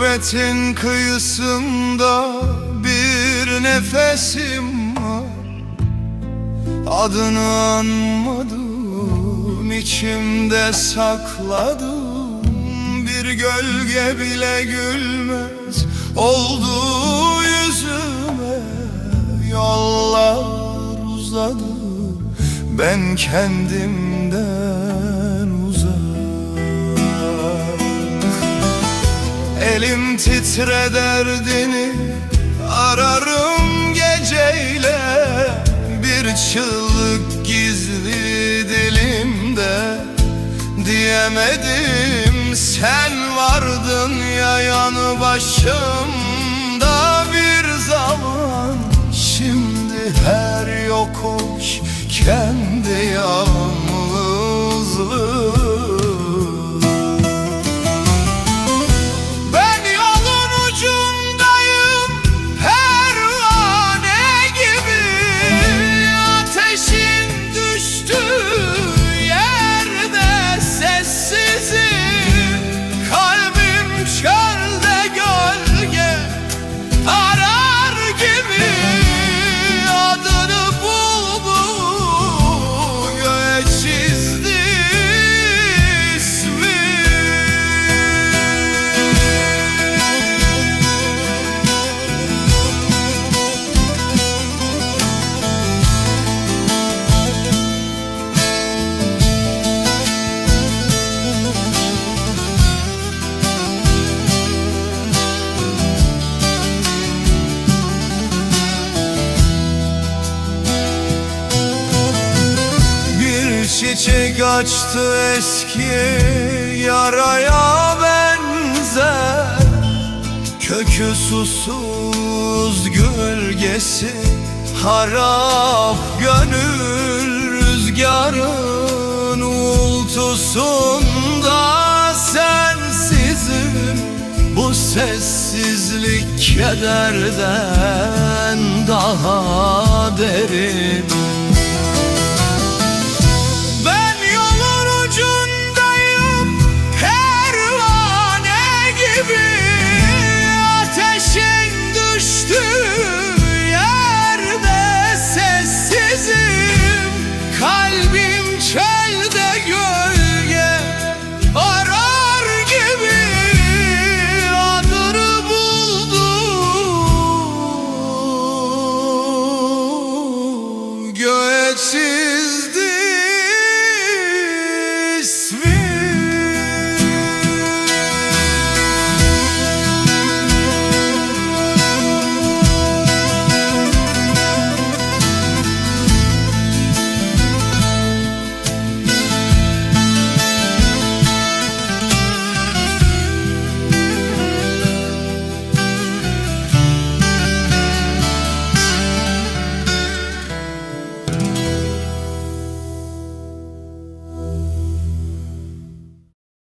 Gurbetin kıyısında bir nefesim var. Adını anmadım içimde sakladım. Bir gölge bile gülmez oldu yüzüme Yollar uzadı. Ben kendimden Elim titre derdini ararım geceyle. Bir çığlık gizli dilimde Diyemedim. Sen vardın ya yanı başımda. Bir zaman Şimdi her yokuş kendi çiçek açtı eski yaraya benzer. Kökü susuz gölgesi harap gönül rüzgarın uğultusunda sensizim. Bu sessizlik kederden daha derin